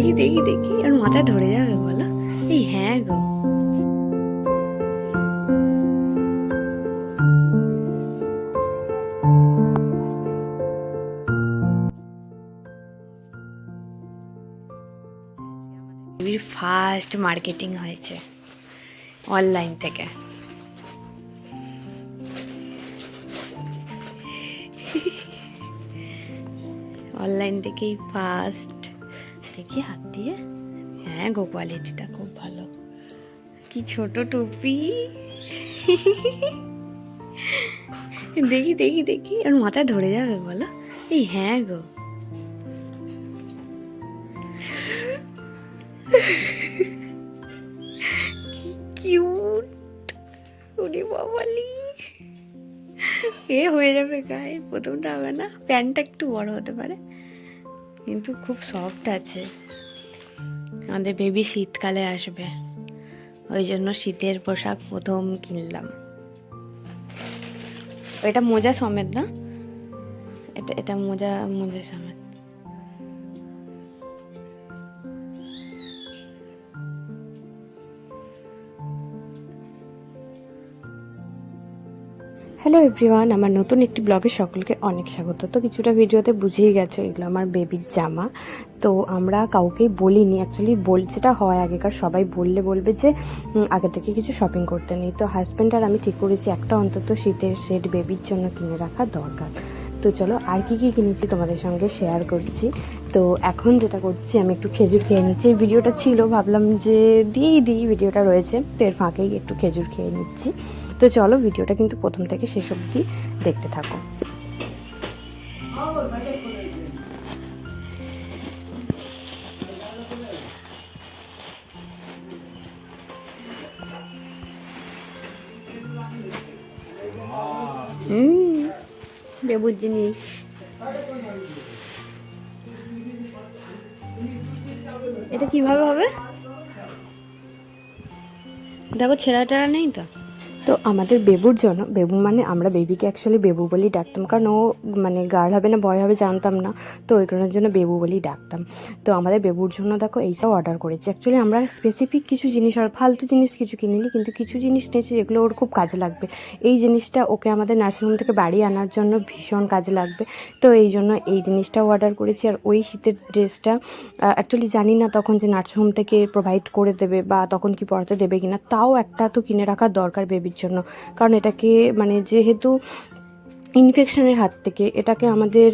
দেখি দেখি দেখি। আর মাথায় ধরে যাবে বলো? এই হ্যাঁ গো। বেবির ফার্স্ট মার্কেটিং হয়েছে অনলাইন থেকে। অনলাইন থেকেই ফার্স্ট দেখি হাত দিয়ে? হ্যাঁ গো কোয়ালিটিটা খুব ভালো। কি ছোট টুপি? দেখি দেখি দেখি। আর মাথায় ধরে যাবে বলো? এই হ্যাঁ গো। এ হয়ে যাবে গায়ে, প্রথমটা হবে না। প্যান্টটা একটু বড় হতে পারে। কিন্তু খুব সফট আছে। আমাদের বেবি শীতকালে আসবে। ওই জন্য শীতের পোশাক প্রথম কিনলাম। এটা মোজা সমেত না? এটা এটা মোজা মোজা সমেত। হ্যালো এভরিওয়ান আমার নতুন একটি ব্লগে সকলকে অনেক স্বাগত। তো কিছুটা ভিডিওতে বুঝেই গেছো, এগুলো আমার বেবির জামা। তো আমরা কাউকেই বলিনি অ্যাকচুয়ালি বল যেটা হয় আগেকার, সবাই বললে বলবে যে আগে থেকে কিছু শপিং করতে নেই। তো হাজব্যান্ড আর আমি ঠিক করেছি, একটা অন্তত শীতের সেট বেবির জন্য কিনে রাখা দরকার। তো চলো, আর কি কি কিনেছি তোমাদের সঙ্গে শেয়ার করছি। তো এখন যেটা করছি, আমি একটু খেজুর খেয়ে নিচ্ছি। এই ভিডিওটা ছিল, ভাবলাম যে দিয়েই দিই, ভিডিওটা রয়েছে। তো এর ফাঁকেই একটু খেজুর খেয়ে নিচ্ছি। তো চলো ভিডিওটা কিন্তু প্রথম থেকে শেষ অবধি দেখতে থাকো। বেবুর জিনিস। এটা কীভাবে হবে? দেখো, ছেঁড়া টেরা নেই তো? তো আমাদের বেবুর জন্য, বেবু মানে আমরা বেবিকে অ্যাকচুয়ালি বেবু বলেই ডাকতাম। কারণ ও মানে গার্ড হবে না, ভয় হবে জানতাম না। তো ওই কারণের জন্য বেবু বলেই ডাকতাম। তো আমাদের বেবুর জন্য দেখো এইসব অর্ডার করেছি। অ্যাকচুয়ালি আমরা স্পেসিফিক কিছু জিনিস আর ফালতু জিনিস কিছু কিনিনি, কিন্তু কিছু জিনিস নিয়েছি যেগুলো ওর খুব কাজে লাগবে। এই জিনিসটা ওকে আমাদের নার্সিংহোম থেকে বাড়ি আনার জন্য ভীষণ কাজে লাগবে। তো এই জন্য এই জিনিসটাও অর্ডার করেছি। আর ওই শীতের ড্রেসটা অ্যাকচুয়ালি জানি না তখন যে নার্সিংহোম থেকে প্রোভাইড করে দেবে বা তখন কি পড়াতে দেবে কিনা, তাও একটা তো কিনে রাখা দরকার বেবির জন্য। কারণ এটাকে মানে যেহেতু ইনফেকশনের হাত থেকে এটাকে আমাদের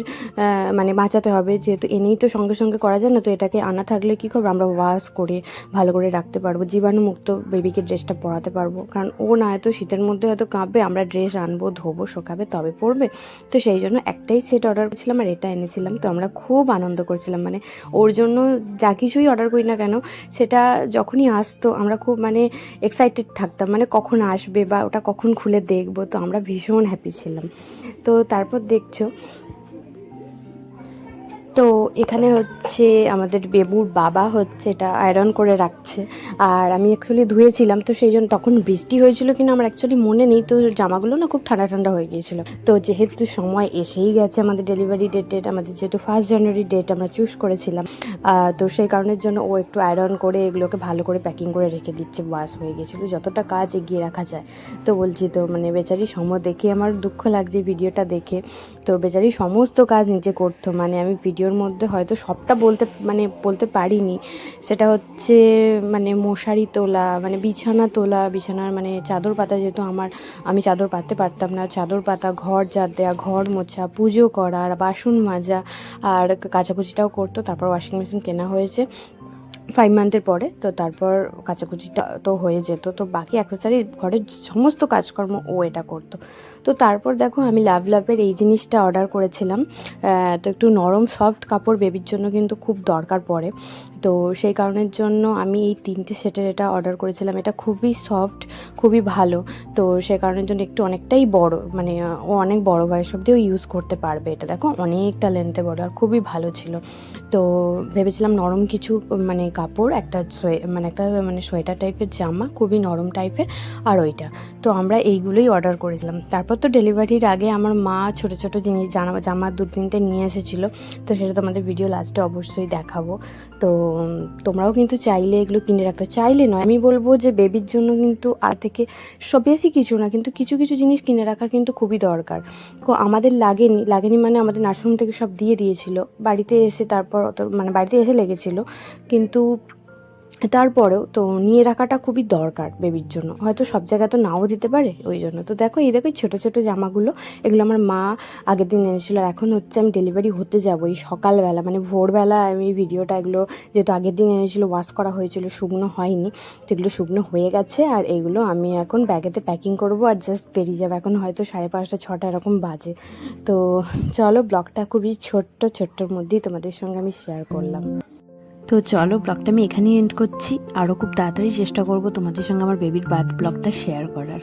মানে বাঁচাতে হবে। যেহেতু এনেই তো সঙ্গে সঙ্গে করা যায় না, তো এটাকে আনা থাকলে কী করব? আমরা ওয়াশ করে ভালো করে রাখতে পারব, জীবাণুমুক্ত বেবিকে ড্রেসটা পরাতে পারব। কারণ ও না হয়তো শীতের মধ্যে হয়তো কাঁপবে, আমরা ড্রেস আনব, ধোবো, শোকাবে, তবে পরবে। তো সেই জন্য একটাই সেট অর্ডার করেছিলাম আর এটা এনেছিলাম। তো আমরা খুব আনন্দ করছিলাম। মানে ওর জন্য যা কিছুই অর্ডার করি না কেন, সেটা যখনই আসতো আমরা খুব মানে এক্সাইটেড থাকতাম। মানে কখন আসবে বা ওটা কখন খুলে দেখব? তো আমরা ভীষণ হ্যাপি ছিলাম। তো তারপর দেখছ তো এখানে হচ্ছে আমাদের বেবুর বাবা হচ্ছে এটা আয়রন করে রাখছে। আর আমি অ্যাকচুয়ালি ধুয়েছিলাম, তো সেই জন্য তখন বৃষ্টি হয়েছিল কিনা আমার অ্যাকচুয়ালি মনে নেই, তো জামাগুলো না খুব ঠান্ডা ঠান্ডা হয়ে গিয়েছিল। তো যেহেতু সময় এসেই গেছে আমাদের ডেলিভারি ডেটের আমাদের যেহেতু ফার্স্ট জানুয়ারি ডেট আমরা চুজ করেছিলাম তো সেই কারণের জন্য ও একটু আয়রন করে এগুলোকে ভালো করে প্যাকিং করে রেখে দিচ্ছে বাস হয়ে গেছিল যতটা কাজ এগিয়ে রাখা যায়। তো বলছি তো মানে বেচারি সময় দেখে আমার দুঃখ লাগছে ভিডিওটা দেখে। তো বেচারি সমস্ত কাজ নিজে করতো মানে আমি ভিডিওর মধ্যে হয়তো সবটা বলতে মানে বলতে পারিনি। সেটা হচ্ছে মানে মশারি তোলা মানে বিছানা তোলা, বিছানার মানে চাদর পাতা যেহেতু আমার, আমি চাদর পাততে পারতাম না। চাদর পাতা, ঘর ঝাড় দেওয়া ঘর মোছা, পুজো করা, আর বাসন মাজা, আর কাচাকুচিটাও করতো, তারপর ওয়াশিং মেশিন কেনা হয়েছে ফাইভ মান্থের পরে। তো তারপর কাচাকুচিটা তো হয়ে যেত। তো বাকি অ্যাক্সেসারি ঘরের সমস্ত কাজকর্ম ও এটা করতো। তো তারপর দেখো আমি লাভ লাভের এই জিনিসটা অর্ডার করেছিলাম। তো একটু নরম সফট কাপড় বেবির জন্য কিন্তু খুব দরকার পড়ে। তো সেই কারণের জন্য আমি এই তিনটে সেটের এটা অর্ডার করেছিলাম। এটা খুবই সফট খুবই ভালো। তো সেই কারণের জন্য একটু অনেকটাই বড় মানে ও অনেক বড় বয়স অব্দিও ইউজ করতে পারবে। এটা দেখো অনেকটা লেন্থে বড় আর খুবই ভালো ছিল। তো ভেবেছিলাম নরম কিছু মানে কাপড়, একটা মানে একটা মানে সোয়েটার টাইপের জামা, খুবই নরম টাইপের আর ওইটা। তো আমরা এইগুলোই অর্ডার করেছিলাম। তারপর তারপর তো ডেলিভারির আগে আমার মা ছোট ছোট জিনিস জামা জামা দু তিনটে নিয়ে এসেছিল, তো সেটা তোমাদের ভিডিও লাস্টে অবশ্যই দেখাবো। তো তোমরাও কিন্তু চাইলে এগুলো কিনে রাখতে, চাইলে নয়, আমি বলব যে বেবির জন্য কিন্তু আর থেকে সব বেশি কিছু না, কিন্তু কিছু কিছু জিনিস কিনে রাখা কিন্তু খুবই দরকার। তো আমাদের লাগেনি লাগেনি মানে আমাদের নার্সিংহোম থেকে সব দিয়ে দিয়েছিল, বাড়িতে এসে তারপর অত মানে বাড়িতে এসে লেগেছিল, কিন্তু তারপরেও তো নিয়ে রাখাটা খুবই দরকার বেবির জন্য। হয়তো সব জায়গায় তো নাও দিতে পারে ওই জন্য। তো দেখো, এই দেখো ছোটো ছোটো জামাগুলো, এগুলো আমার মা আগের দিন এনেছিল। আর এখন হচ্ছে আমি ডেলিভারি হতে যাব এই সকালবেলা। মানে ভোরবেলা আমি ভিডিওটা এগুলো যেহেতু আগের দিন এনেছিল ওয়াশ করা হয়েছিল, শুকনো হয়নি, তো এগুলো শুকনো হয়ে গেছে। আর এগুলো আমি এখন ব্যাগেতে প্যাকিং করব আর জাস্ট বেরিয়ে যাব। এখন হয়তো সাড়ে পাঁচটা, ছটা এরকম বাজে। তো চলো ব্লগটা খুবই ছোট্ট, ছোট্টর মধ্যেই তোমাদের সঙ্গে আমি শেয়ার করলাম। তো চলো ব্লগটা আমি এখানেই এন্ড করছি। আরও খুব তাড়াতাড়ি চেষ্টা করব তোমাদের সঙ্গে আমার বেবির বার্থ ব্লগটা শেয়ার করার।